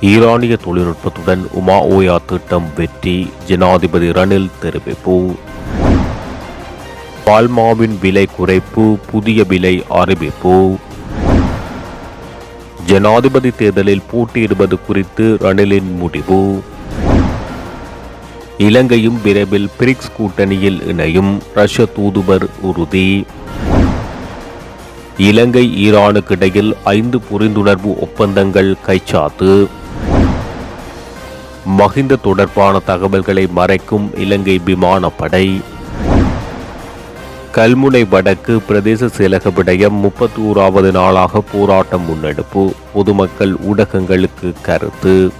ஈரானிய தொழில்நுட்பத்துடன் உமா ஓயா திட்டம் வெற்றி ஜனாதிபதி ரணில் தெரிவிப்பு. பால்மாவின் விலை குறைப்பு புதிய விலை அறிவிப்பு. ஜனாதிபதி தேர்தலில் போட்டியிடுவது குறித்து ரணிலின் முடிவு. இலங்கையும் விரைவில் பிரிக்ஸ் கூட்டணியில் இணையும் ரஷ்ய தூதுவர் உறுதி. இலங்கை ஈரானுக்கு இடையில் ஐந்து புரிந்துணர்வு ஒப்பந்தங்கள் கைச்சாத்து. மகிந்த தொடர்பான தகவல்களை மறைக்கும் இலங்கை விமானப்படை. கல்முனை வடக்கு பிரதேச செயலக விடயம் முப்பத்தி ஓராவது நாளாக போராட்டம் முன்னெடுப்பு. பொதுமக்கள் ஊடகங்களுக்கு கருத்து.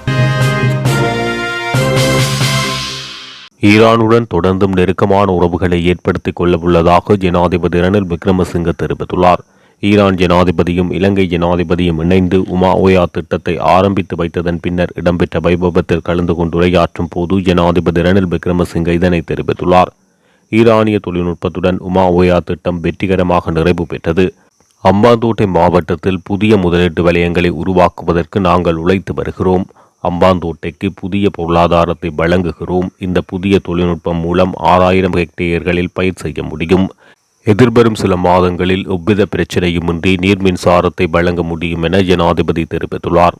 ஈரானுடன் தொடர்ந்தும் நெருக்கமான உறவுகளை ஏற்படுத்திக் கொள்ளவுள்ளதாக ஜனாதிபதி ரணில் விக்ரமசிங்க தெரிவித்துள்ளார். ஈரான் ஜனாதிபதியும் இலங்கை ஜனாதிபதியும் இணைந்து உமா ஓயா திட்டத்தை ஆரம்பித்து வைத்ததன் பின்னர் இடம்பெற்ற வைபவத்தில் கலந்து கொண்டு உரையாற்றும் போது ஜனாதிபதி ரணில் விக்ரமசிங்க இதனை தெரிவித்துள்ளார். ஈரானிய தொழில்நுட்பத்துடன் உமா ஓயா திட்டம் வெற்றிகரமாக நிறைவு பெற்றது. அம்பாந்தோட்டை மாவட்டத்தில் புதிய முதலீட்டு வலயங்களை உருவாக்குவதற்கு நாங்கள் உழைத்து வருகிறோம். அம்பாந்தோட்டைக்கு புதிய பொருளாதாரத்தை வழங்குகிறோம். இந்த புதிய தொழில்நுட்பம் மூலம் ஆறாயிரம் ஹெக்டேயர்களில் பயிர் செய்ய முடியும். எதிர்வரும் சில மாதங்களில் எவ்வித பிரச்சனையுமின்றி நீர் மின்சாரத்தை வழங்க முடியும் என ஜனாதிபதி தெரிவித்துள்ளார்.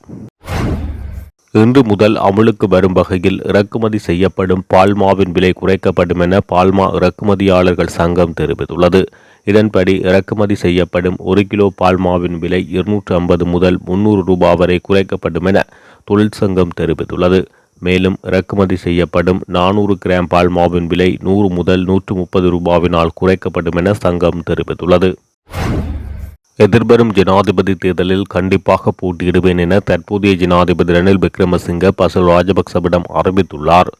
இன்று முதல் அமுலுக்கு வரும் வகையில் இறக்குமதி செய்யப்படும் பால்மாவின் விலை குறைக்கப்படும் என பால்மா இறக்குமதியாளர்கள் சங்கம் தெரிவித்துள்ளது. இதன்படி இறக்குமதி செய்யப்படும் ஒரு கிலோ பால்மாவின் விலை இருநூற்று ஐம்பது முதல் முன்னூறு ரூபாய் வரை குறைக்கப்படும் என தொழிற்சங்கம் தெரிவித்துள்ளது. மேலும் இறக்குமதி செய்யப்படும் நானூறு கிராம் பால்மாவின் விலை நூறு முதல் நூற்று முப்பது ரூபாவினால் குறைக்கப்படும் என சங்கம் தெரிவித்துள்ளது. எதிர்வரும் ஜனாதிபதி தேர்தலில் கண்டிப்பாக போட்டியிடுவேன் என தற்போதைய ஜனாதிபதி ரணில் விக்ரமசிங்க பசல் ராஜபக்சவிடம் அறிவித்துள்ளார்.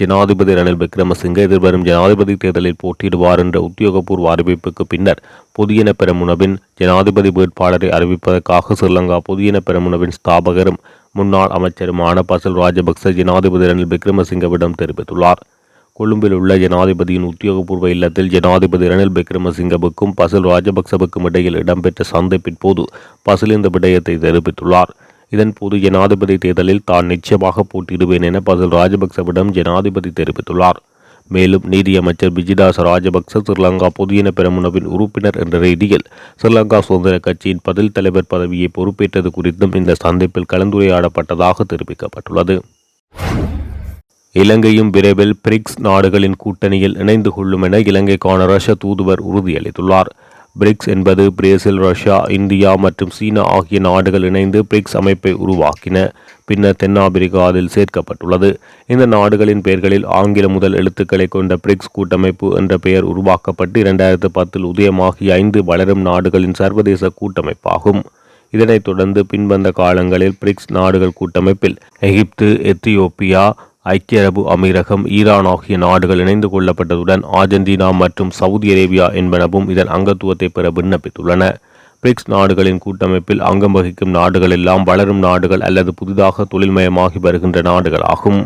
ஜனாதிபதி ரணில் விக்ரமசிங்க எதிர்வரும் ஜனாதிபதி தேர்தலில் போட்டியிடுவார் என்ற உத்தியோகபூர்வ அறிவிப்புக்கு பின்னர் புதியன பெரமுனவின் ஜனாதிபதி வேட்பாளரை அறிவிப்பதற்காக ஸ்ரீலங்கா புதியன பெரமுனவின் ஸ்தாபகரும் முன்னாள் அமைச்சருமான பசல் ராஜபக்ச ஜனாதிபதி ரணில் விக்ரமசிங்கவிடம் தெரிவித்துள்ளார். கொழும்பில் உள்ள ஜனாதிபதியின் உத்தியோகபூர்வ இல்லத்தில் ஜனாதிபதி ரணில் விக்ரமசிங்கவுக்கும் பசில் ராஜபக்சவுக்கும் இடையில் இடம்பெற்ற சந்திப்பின் போது பசில் இந்த விடயத்தை தெரிவித்துள்ளார். இதன்போது ஜனாதிபதி தேர்தலில் தான் நிச்சயமாக போட்டியிடுவேன் என பதில் ராஜபக்சவிடம் ஜனாதிபதி தெரிவித்துள்ளார். மேலும் நீதியமைச்சர் விஜிதாச ராஜபக்ச ஸ்ரீலங்கா பொதுயின பெரமுனவின் உறுப்பினர் என்ற ரீதியில் ஸ்ரீலங்கா சுதந்திர கட்சியின் பதில் தலைவர் பதவியை பொறுப்பேற்றது குறித்தும் இந்த சந்திப்பில் கலந்துரையாடப்பட்டதாக தெரிவிக்கப்பட்டுள்ளது. இலங்கையும் விரைவில் பிரிக்ஸ் நாடுகளின் கூட்டணியில் இணைந்து கொள்ளும் என இலங்கைக்கான ரஷ்ய தூதுவர் உறுதியளித்துள்ளார். பிரிக்ஸ் என்பது பிரேசில் ரஷ்யா இந்தியா மற்றும் சீனா ஆகிய நாடுகள் இணைந்து பிரிக்ஸ் அமைப்பை உருவாக்கின. பின்னர் தென்னாப்பிரிக்கா அதில் சேர்க்கப்பட்டுள்ளது. இந்த நாடுகளின் பெயர்களில் ஆங்கில முதல் எழுத்துக்களை கொண்ட பிரிக்ஸ் கூட்டமைப்பு என்ற பெயர் உருவாக்கப்பட்டு இரண்டாயிரத்து பத்தில் உதயமாகிய ஐந்து வளரும் நாடுகளின் சர்வதேச கூட்டமைப்பாகும். இதனைத் தொடர்ந்து பின்வந்த காலங்களில் பிரிக்ஸ் நாடுகள் கூட்டமைப்பில் எகிப்து எத்தியோப்பியா ஐக்கிய அரபு அமீரகம் ஈரான் ஆகிய நாடுகள் இணைந்து கொள்ளப்பட்டதுடன் ஆர்ஜென்டினா மற்றும் சவுதி அரேபியா என்பனவும் இதன் அங்கத்துவத்தை பெற விண்ணப்பித்துள்ளன. பிரிக்ஸ் நாடுகளின் கூட்டமைப்பில் அங்கம் வகிக்கும் நாடுகள் எல்லாம் வளரும் நாடுகள் அல்லது புதிதாக தொழில்மயமாகி வருகின்ற நாடுகள் ஆகும்.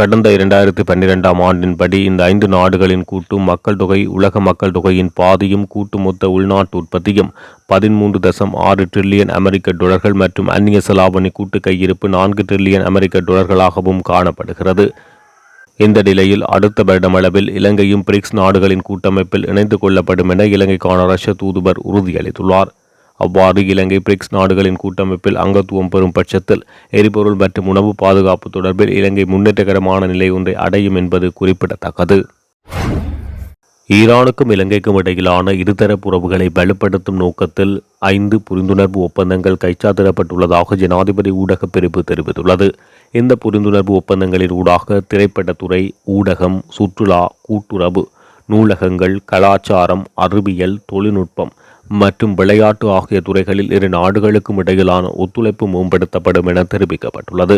கடந்த இரண்டாயிரத்தி பன்னிரெண்டாம் ஆண்டின்படி இந்த ஐந்து நாடுகளின் கூட்டு மக்கள் தொகை உலக மக்கள் தொகையின் பாதியும் கூட்டு மொத்த உள்நாட்டு உற்பத்தியும் பதிமூன்று தசம் ஆறு டிரில்லியன் அமெரிக்க டொலர்கள் மற்றும் அந்நிய செலாவணி கூட்டு கையிருப்பு நான்கு டிரில்லியன் அமெரிக்க டொலர்களாகவும் காணப்படுகிறது. இந்த நிலையில் அடுத்த வருடமளவில் இலங்கையும் பிரிக்ஸ் நாடுகளின் கூட்டமைப்பில் இணைந்து கொள்ளப்படும் என இலங்கைக்கான ரஷ்ய தூதுவர் உறுதியளித்துள்ளார். அவ்வாறு இலங்கை பிரிக்ஸ் நாடுகளின் கூட்டமைப்பில் அங்கத்துவம் பெறும் பட்சத்தில் எரிபொருள் மற்றும் உணவு பாதுகாப்பு தொடர்பில் இலங்கை முன்னேற்றகரமான நிலை ஒன்றை அடையும் என்பது குறிப்பிடத்தக்கது. ஈரானுக்கும் இலங்கைக்கும் இடையிலான இருதரப்பு உறவுகளை வலுப்படுத்தும் நோக்கத்தில் ஐந்து புரிந்துணர்வு ஒப்பந்தங்கள் கைச்சாத்திடப்பட்டுள்ளதாக ஜனாதிபதி ஊடகப் பிரிவு தெரிவித்துள்ளது. இந்த புரிந்துணர்வு ஒப்பந்தங்களின் ஊடாக திரைப்படத்துறை ஊடகம் சுற்றுலா கூட்டுறவு நூலகங்கள் கலாச்சாரம் அறிவியல் தொழில்நுட்பம் மற்றும் விளையாட்டு ஆகிய துறைகளில் இரு நாடுகளுக்கும் இடையிலான ஒத்துழைப்பு மேம்படுத்தப்படும் என தெரிவிக்கப்பட்டுள்ளது.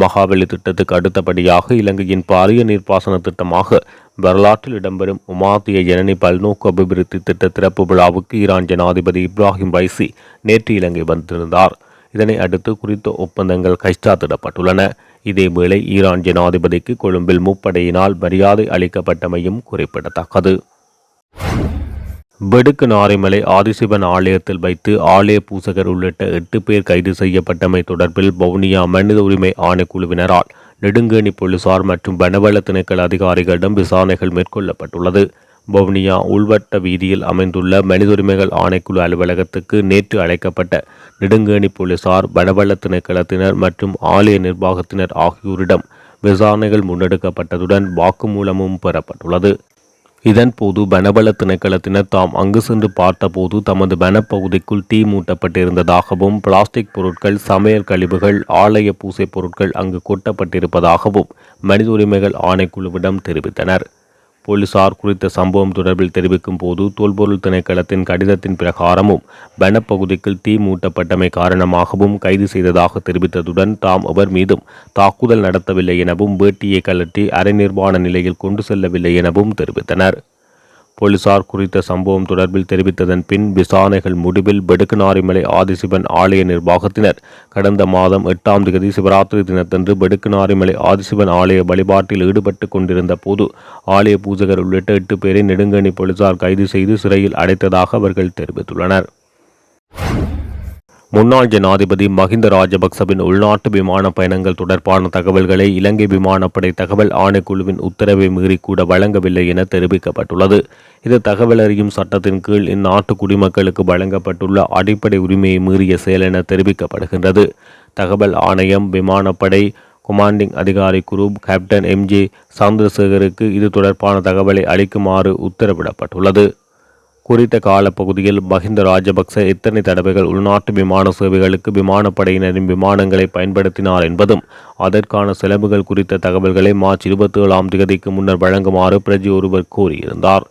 மகாவெளி திட்டத்துக்கு அடுத்தபடியாக இலங்கையின் பாரிய நீர்ப்பாசன திட்டமாக வரலாற்றில் இடம்பெறும் உமாத்திய ஜனனி பல்நோக்கு அபிவிருத்தி திட்ட திறப்பு விழாவுக்கு ஈரான் ஜனாதிபதி இப்ராஹிம் வைசி நேற்று இலங்கை வந்திருந்தார். இதனை அடுத்து குறித்த ஒப்பந்தங்கள் கைச்சாத்திடப்பட்டுள்ளன. இதேவேளை ஈரான் ஜனாதிபதிக்கு கொழும்பில் முப்படையினால் மரியாதை அளிக்கப்பட்டமையும் குறிப்பிடத்தக்கது. வெடுக்கு நாரைமலை ஆதிசிவன் ஆலயத்தில் வைத்து ஆலய பூசகர் உள்ளிட்ட எட்டு பேர் கைது செய்யப்பட்டமை தொடர்பில் வவுனியா மனித உரிமை ஆணைக்குழுவினரால் நெடுங்கேணி போலீசார் மற்றும் வனவள திணைக்கள அதிகாரிகளிடம் விசாரணைகள் மேற்கொள்ளப்பட்டுள்ளது. வவுனியா உள்வட்ட வீதியில் அமைந்துள்ள மனித உரிமைகள் ஆணைக்குழு அலுவலகத்துக்கு நேற்று அழைக்கப்பட்ட நெடுங்கேணி போலீசார் வனவள திணைக்களத்தினர் மற்றும் ஆலய நிர்வாகத்தினர் ஆகியோரிடம் விசாரணைகள் முன்னெடுக்கப்பட்டதுடன் வாக்குமூலமும் பெறப்பட்டுள்ளது. இதன்போது பனபல திணைக்களத்தினர் தாம் அங்கு சென்று பார்த்தபோது தமது வனப்பகுதிக்குள் தீ மூட்டப்பட்டிருந்ததாகவும் பிளாஸ்டிக் பொருட்கள் சமையல் கழிவுகள் ஆலய பூசை பொருட்கள் அங்கு கொட்டப்பட்டிருப்பதாகவும் மனித உரிமைகள் ஆணைக்குழுவிடம் தெரிவித்தனர். போலீசார் குறித்த சம்பவம் தொடர்பில் தெரிவிக்கும் போது தொல்பொருள் திணைக்களத்தின் கடிதத்தின் பிரகாரமும் வனப்பகுதிக்குள் தீ மூட்டப்பட்டமை காரணமாகவும் கைது செய்ததாக தெரிவித்ததுடன் தாம் அவர் மீதும் தாக்குதல் நடத்தவில்லை எனவும் வேட்டியை கலட்டி அரை நிர்வாண நிலையில் கொண்டு செல்லவில்லை எனவும் தெரிவித்தனர். போலீசார் குறித்த சம்பவம் தொடர்பில் தெரிவித்ததன் பின் விசாரணைகள் முடிவில் பெடுக்குநாரிமலை ஆதிசிவன் ஆலய நிர்வாகத்தினர் கடந்த மாதம் எட்டாம் தேதி சிவராத்திரி தினத்தன்று பெடுக்குநாரிமலை ஆதிசிவன் ஆலய வழிபாட்டில் ஈடுபட்டு கொண்டிருந்த போது ஆலய பூஜகர் உள்ளிட்ட எட்டு பேரை நெடுங்கணி போலீசார் கைது செய்து சிறையில் அடைத்ததாக அவர்கள் தெரிவித்துள்ளனர். முன்னாள் ஜனாதிபதி மஹிந்த ராஜபக்சவின் உள்நாட்டு விமான பயணங்கள் தொடர்பான தகவல்களை இலங்கை விமானப்படை தகவல் ஆணைக்குழுவின் உத்தரவை மீறி கூட வழங்கவில்லை என தெரிவிக்கப்பட்டுள்ளது. இது தகவல் அறியும் சட்டத்தின் கீழ் இந்நாட்டு குடிமக்களுக்கு வழங்கப்பட்டுள்ள அடிப்படை உரிமையை மீறிய செயல் என தெரிவிக்கப்படுகின்றது. தகவல் ஆணையம் விமானப்படை கொமாண்டிங் அதிகாரி குரு கேப்டன் எம்ஜே சந்திரசேகருக்கு இது தொடர்பான தகவலை அளிக்குமாறு உத்தரவிடப்பட்டுள்ளது. குறித்த காலப்பகுதியில் மஹிந்த ராஜபக்ச எத்தனை தடவைகள் உள்நாட்டு விமான சேவைகளுக்கு விமானப்படையினரின் விமானங்களை பயன்படுத்தினார் என்பதும் அதற்கான செலவுகள் குறித்த தகவல்களை மார்ச் இருபத்தி ஏழாம் தேதிக்கு முன்னர் வழங்குமாறு பிரஜி ஒருவர் கூறியிருந்தார்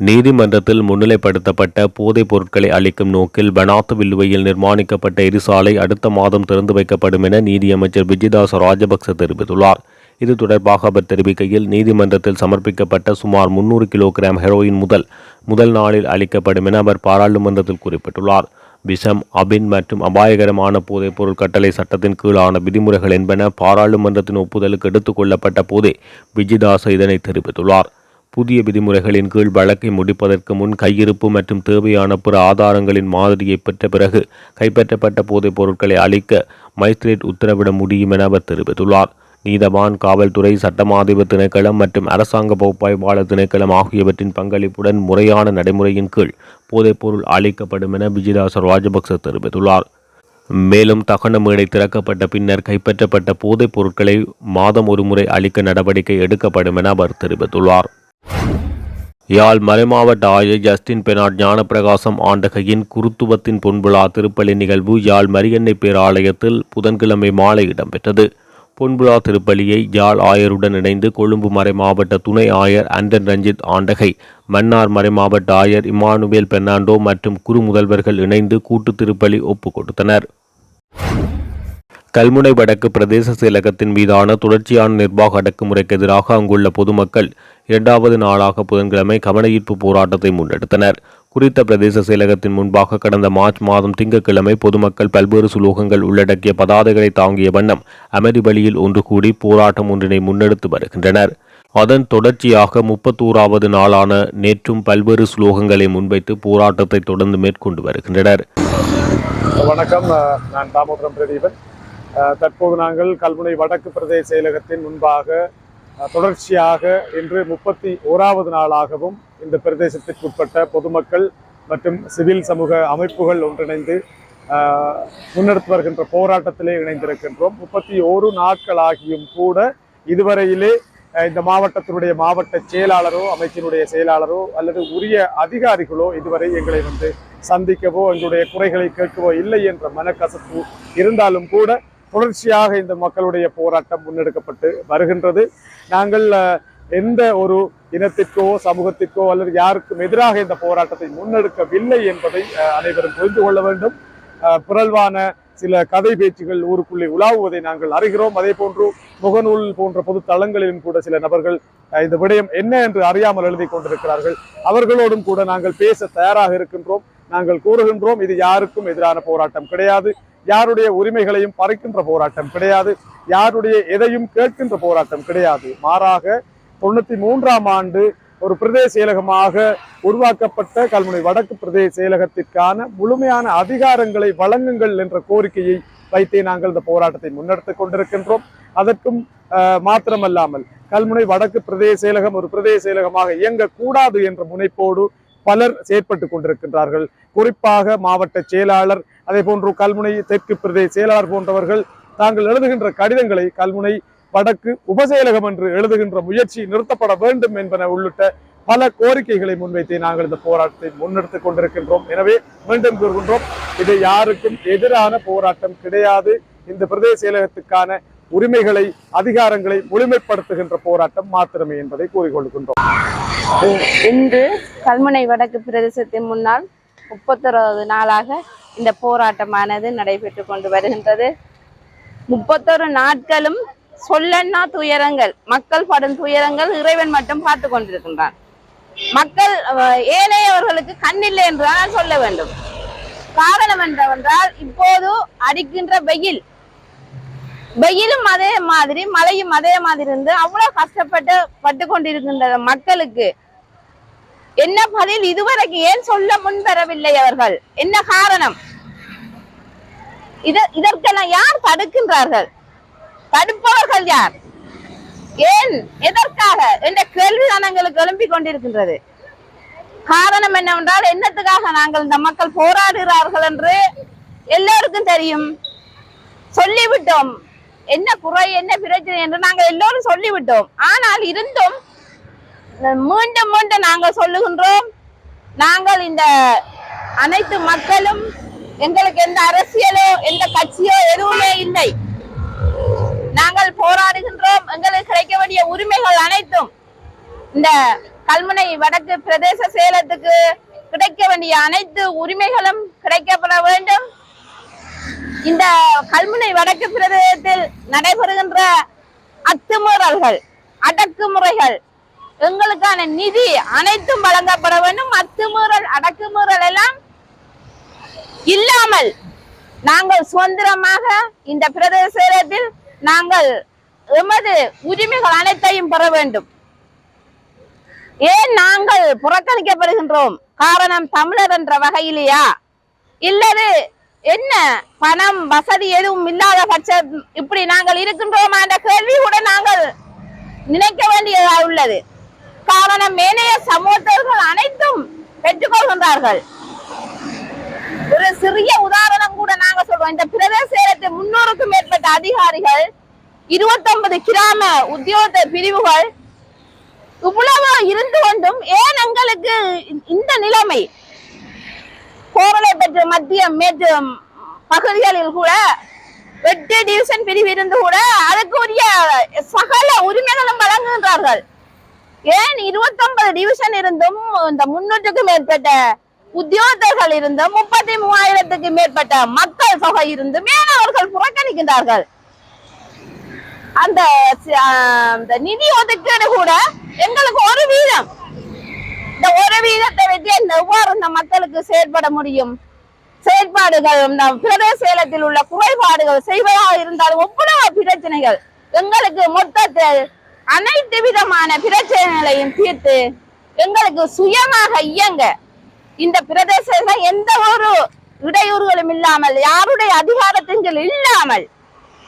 நீதிமன்றத்தில் முன்னிலைப்படுத்தப்பட்ட போதைப் பொருட்களை அளிக்கும் நோக்கில் பனாத்து வில்லுவையில் நிர்மாணிக்கப்பட்ட எரிசாலை அடுத்த மாதம் திறந்து வைக்கப்படும் என நீதியமைச்சர் விஜயதாஸ் ராஜபக்ச தெரிவித்துள்ளார். இது தொடர்பாக அவர் தெரிவிக்கையில் நீதிமன்றத்தில் சமர்ப்பிக்கப்பட்ட சுமார் முன்னூறு கிலோகிராம் ஹெரோயின் முதல் முதல் நாளில் அளிக்கப்படும் என அவர் பாராளுமன்றத்தில் குறிப்பிட்டுள்ளார். விஷம் அபின் மற்றும் அபாயகரமான போதைப்பொருள் கட்டளை சட்டத்தின் கீழான விதிமுறைகள் என்பன பாராளுமன்றத்தின் ஒப்புதலுக்கு எடுத்துக்கொள்ளப்பட்ட போதே விஜிதாச இதனை தெரிவித்துள்ளார். புதிய விதிமுறைகளின் கீழ் வழக்கை முடிப்பதற்கு முன் கையிருப்பு மற்றும் தேவையான பிற ஆதாரங்களின் மாதிரியை பெற்ற பிறகு கைப்பற்றப்பட்ட போதைப் பொருட்களை அளிக்க மைத்ரேட் உத்தரவிட முடியும் என அவர் தெரிவித்துள்ளார். நீதவான் காவல்துறை சட்டமாதிப திணைக்களம் மற்றும் அரசாங்க பகுப்பாய்வாளர் திணைக்களம் ஆகியவற்றின் பங்களிப்புடன் முறையான நடைமுறையின் கீழ் போதைப்பொருள் அளிக்கப்படும் என விஜயதாசர் ராஜபக்ச தெரிவித்துள்ளார். மேலும் தகன மேடை திறக்கப்பட்ட பின்னர் கைப்பற்றப்பட்ட போதைப் பொருட்களை மாதம் ஒருமுறை அளிக்க நடவடிக்கை எடுக்கப்படும் என அவர் தெரிவித்துள்ளார். யாழ் மறைமாவட்ட ஆயர் ஜஸ்டின் பெனாட் ஞானப்பிரகாசம் ஆண்டகையின் குருத்துவத்தின் பொன்விழா திருப்பலி நிகழ்வு யாழ் மரியன்னை பேராலயத்தில் புதன்கிழமை மாலை இடம்பெற்றது. பொன்புலா திருப்பலியை ஜால் ஆயருடன் இணைந்து கொழும்பு மறை மாவட்ட துணை ஆயர் அண்டன் ரஞ்சித் ஆண்டகை மன்னார் மறை மாவட்ட ஆயர் இமானுவேல் பெர்னாண்டோ மற்றும் குறு முதல்வர்கள் இணைந்து கூட்டு திருப்பலி ஒப்புக் கொடுத்தனர். கல்முனை வடக்கு பிரதேச செயலகத்தின் மீதான தொடர்ச்சியான நிர்வாக அடக்குமுறைக்கு எதிராக அங்குள்ள பொதுமக்கள் இரண்டாவது நாளாக புதன்கிழமை கவனஈர்ப்பு போராட்டத்தை முன்னெடுத்தனர். குறித்த பிரதேச செயலகத்தின் முன்பாக கடந்த மார்ச் மாதம் திங்கட்கிழமை பொதுமக்கள் பல்வேறு சுலோகங்கள் உள்ளடக்கிய பதாதைகளை தாங்கிய வண்ணம் அமைதி வழியில் ஒன்று கூடி போராட்டம் ஒன்றினை முன்னெடுத்து வருகின்றனர். அதன் தொடர்ச்சியாக முப்பத்தோராவது நாளான நேற்றும் பல்வேறு ஸ்லோகங்களை முன்வைத்து போராட்டத்தை தொடர்ந்து மேற்கொண்டு வருகின்றனர். வணக்கம். நான் தாமோதரம் பிரதீபன். தற்போது நாங்கள் கல்முனை வடக்கு பிரதேச செயலகத்தின் முன்பாக தொடர்ச்சியாக இன்று முப்பத்தி ஓராவது நாளாகவும் இந்த பிரதேசத்திற்குட்பட்ட பொதுமக்கள் மற்றும் சிவில் சமூக அமைப்புகள் ஒன்றிணைந்து முன்னெடுத்து வருகின்ற போராட்டத்திலே இணைந்திருக்கின்றோம். முப்பத்தி ஓரு நாட்களாகியும் கூட இதுவரையிலே இந்த மாவட்டத்தினுடைய மாவட்ட செயலாளரோ அமைச்சினுடைய செயலாளரோ அல்லது உரிய அதிகாரிகளோ இதுவரை எங்களை வந்து சந்திக்கவோ எங்களுடைய குறைகளை கேட்கவோ இல்லை என்ற மனக்கசப்பு இருந்தாலும் கூட தொடர்ச்சியாக இந்த மக்களுடைய போராட்டம் முன்னெடுக்கப்பட்டு வருகின்றது. நாங்கள் எந்த ஒரு இனத்திற்கோ சமூகத்திற்கோ அல்லது யாருக்கும் எதிராக இந்த போராட்டத்தை முன்னெடுக்கவில்லை என்பதை அனைவரும் புரிந்து கொள்ள வேண்டும். அஹ், பிறழ்வான சில கதை பேச்சுகள் ஊருக்குள்ளே உலாவுவதை நாங்கள் அறிகிறோம். அதே போன்று முகநூல் போன்ற பொது தளங்களிலும் கூட சில நபர்கள் இந்த விடயம் என்ன என்று அறியாமல் எழுதி கொண்டிருக்கிறார்கள். அவர்களோடும் கூட நாங்கள் பேச தயாராக இருக்கின்றோம். நாங்கள் கூறுகின்றோம் இது யாருக்கும் எதிரான போராட்டம் கிடையாது. யாருடைய உரிமைகளையும் பறிக்கின்ற போராட்டம் கிடையாது. யாருடைய எதையும் கேட்கின்ற போராட்டம் கிடையாது. மாறாக தொண்ணூத்தி மூன்றாம் ஆண்டு ஒரு பிரதேச செயலகமாக உருவாக்கப்பட்ட கல்முனை வடக்கு பிரதேச செயலகத்திற்கான முழுமையான அதிகாரங்களை வழங்குங்கள் என்ற கோரிக்கையை வைத்தே நாங்கள் இந்த போராட்டத்தை முன்னெடுத்துக் கொண்டிருக்கின்றோம். அதற்கும் மாத்திரமல்லாமல் கல்முனை வடக்கு பிரதேச செயலகம் ஒரு பிரதேச செயலகமாக இயங்கக்கூடாது என்ற முனைப்போடு பலர் செயற்பட்டு கொண்டிருக்கின்றார்கள். குறிப்பாக மாவட்ட செயலாளர் அதே போன்று கல்முனை தெற்கு பிரதேச செயலாளர் போன்றவர்கள் தாங்கள் எழுதுகின்ற கடிதங்களை கல்முனை வடக்கு உபசெயலகம் என்று எழுதுகின்ற முயற்சி நிறுத்தப்பட வேண்டும் என்பன உள்ளிட்ட பல கோரிக்கைகளை முன்வைத்து நாங்கள் இந்த போராட்டத்தை முன்னெடுத்துக் கொண்டிருக்கின்றோம். எனவே மீண்டும் கூறுகின்றோம் இது யாருக்கும் எதிரான போராட்டம் கிடையாது. இந்த பிரதேச செயலகத்துக்கான உரிமைகளை அதிகாரங்களை முழுமைப்படுத்துகின்ற போராட்டம் மாத்திரமே என்பதை கூறிக்கொள்கின்றோம். இன்று கல்முனை வடக்கு பிரதேசத்தின் முன்னால் முப்பத்தொரு நாளாக இந்த போராட்டமானது நடைபெற்று கொண்டு வருகின்றது. முப்பத்தொரு நாட்களும் சொல்லன்னா துயரங்கள் மக்கள் படும் துயரங்கள் இறைவன் மட்டும் பார்த்து கொண்டிருக்கின்றான். மக்கள் ஏழையவர்களுக்கு ஏனையவர்களுக்கு கண்ணில்லை என்றுதான் சொல்ல வேண்டும். காரணம் என்னவென்றால் இப்போது அடிக்கின்ற வெயில் வெயிலும் அதே மாதிரி மழையும் அதே மாதிரி இருந்து அவ்வளவு கஷ்டப்பட்டு பட்டு கொண்டிருக்கின்ற மக்களுக்கு என்ன பதில் இதுவரைக்கு ஏன் சொல்ல முன்வரவில்லை அவர்கள்? என்ன காரணம்? இத இதற்கெல்லாம் யார் தடுக்கின்றார்கள்? தடுப்பவர்கள் யார்? ஏன்? எதற்காக? என்ற கேள்விதான் எங்களுக்கு எழும்பிக் கொண்டிருக்கின்றது. காரணம் என்னவென்றால் என்னத்துக்காக நாங்கள் இந்த மக்கள் போராடுகிறார்கள் என்று எல்லோருக்கும் தெரியும். சொல்லிவிட்டோம். என்ன குறை என்ன பிரச்சனை என்று நாங்கள் எல்லோரும் சொல்லிவிட்டோம். ஆனால் இருந்தும் மீண்டும் மீண்டும் நாங்கள் சொல்லுகின்றோம் நாங்கள் இந்த அனைத்து மக்களும் எங்களுக்கு எந்த அரசியலோ எந்த கட்சியோ எதுவுமே இல்லை. நாங்கள் போராடுகின்றோம் எங்களுக்கு கிடைக்க வேண்டிய உரிமைகள் அனைத்தும் இந்த கல்முனை வடக்கு பிரதேச சேலத்துக்கு கிடைக்க வேண்டிய அனைத்து உரிமைகளும் கிடைக்கப்பட வேண்டும். இந்த கல்முனை வடக்கு பிரதேசத்தில் நடைபெறுகின்ற அத்துமீறல்கள் அடக்குமுறைகள் எங்களுக்கான நிதி அனைத்தும் வழங்கப்பட வேண்டும். அத்துமீறல் அடக்குமுறல் எல்லாம் இல்லாமல் நாங்கள் சுதந்திரமாக இந்த பிரதேசத்தில் நாங்கள் எமது உரிமைகள் அனைத்தையும் பெற வேண்டும். ஏன் நாங்கள் புறக்கணிக்கப்படுகின்றோம்? காரணம் தமிழர் என்ற வகையிலேயா? இல்லது என்ன? பணம் வசதி எதுவும் இல்லாத பட்சம் இப்படி நாங்கள் இருக்கின்றோமா என்ற கேள்வி கூட நாங்கள் நினைக்க வேண்டியதாக உள்ளது. காரணம் ஏனைய சமூகத்தவர்கள் அனைத்தும் பெற்றுக்கொள்கின்றார்கள். ஒரு சிறிய உதாரணம் கூட நாங்க சொல்றோம். இந்த பிரதேச முன்னூறுக்கும் மேற்பட்ட அதிகாரிகள் இருபத்தொன்பது கிராம உத்தியோக பிரிவுகள் இவ்வளவு இருந்து கொண்டும் ஏன் எங்களுக்கு இந்த நிலைமை கோவலை பெற்ற மத்திய மேற்கு பகுதிகளில் கூட வெட்டு டிவிஷன் பிரிவு இருந்து கூட அதுக்குரிய சகல உரிமைகளும் வழங்குகின்றார்கள். ஏன் இருபத்தொன்பது டிவிஷன் இருந்தும் இந்த முன்னூற்றுக்கும் மேற்பட்ட உத்தியோகத்தர்கள் இருந்தும் முப்பத்தி மூவாயிரத்துக்கு மேற்பட்ட மக்கள் தொகை இருந்தும் ஏன் அவர்கள் புறக்கணிக்கின்றார்கள்? அந்த அந்த நிதி ஒதுக்கீடு கூட எங்களுக்கு ஒரு வீதம். இந்த ஒரு வீதத்தை வச்சு இந்த எவ்வாறு இந்த மக்களுக்கு செயல்பட முடியும்? செயற்பாடுகள் இந்த பிரதேச சேலத்தில் உள்ள குறைபாடுகள் செய்வதாக இருந்தாலும் எவ்வளவு பிரச்சனைகள்? எங்களுக்கு மொத்தத்தில் அனைத்து விதமான பிரச்சனைகளையும் தீர்த்து எங்களுக்கு சுயமாக இயங்க. இந்த பிரதேசத்துல எந்த ஒரு இடையூறுகளும் இல்லாமல் யாருடைய அதிகாரத்தின் இல்லாமல்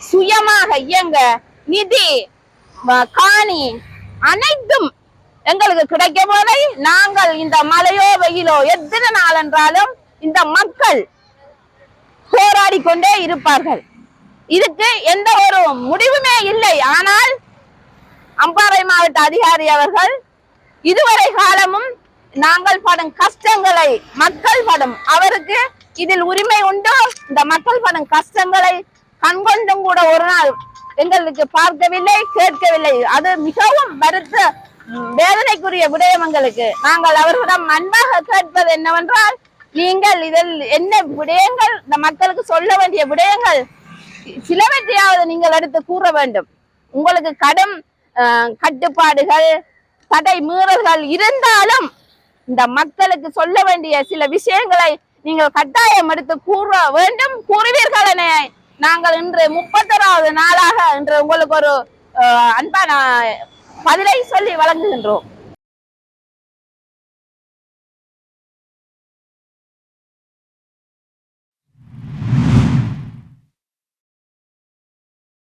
சுயமாக இயங்க. நிதி காணி அனைத்தும் எங்களுக்கு கிடைக்கவில்லை நாங்கள் இந்த மழையோ வெயிலோ எத்தனை நாள் என்றாலும் இந்த மக்கள் போராடி கொண்டே இருப்பார்கள். இதுக்கு எந்த ஒரு முடிவுமே இல்லை. ஆனால் அம்பாறை மாவட்ட அதிகாரி அவர்கள் இதுவரை காலமும் நாங்கள் படும் கஷ்டங்களை மக்கள் படும் அவருக்கு இதில் உரிமை உண்டோ. இந்த மக்கள் படும் கஷ்டங்களை கண்கொண்டும் கூட ஒரு நாள் எங்களுக்கு பார்க்கவில்லை கேட்கவில்லை. அது மிகவும் வருத்த வேதனைக்குரிய விடயம் எங்களுக்கு நாங்கள் அவர்களிடம் அன்பாக கேட்பது என்னவென்றால் நீங்கள் இதில் என்ன விடயங்கள் இந்த மக்களுக்கு சொல்ல வேண்டிய விடயங்கள் சிலவற்றையாவது நீங்கள் எடுத்து கூற வேண்டும். உங்களுக்கு கடும் கட்டுப்பாடுகள் தடை மீறல்கள் இருந்தாலும் இந்த மக்களுக்கு சொல்ல வேண்டிய சில விஷயங்களை நீங்கள் கட்டாயம் எடுத்து கூற வேண்டும் கூறுவீர்கள் என நாங்கள் இன்று முப்பத்தொராவது நாளாக இன்று உங்களுக்கு ஒரு அஹ், அன்பான பதிலை சொல்லி வழங்குகின்றோம்.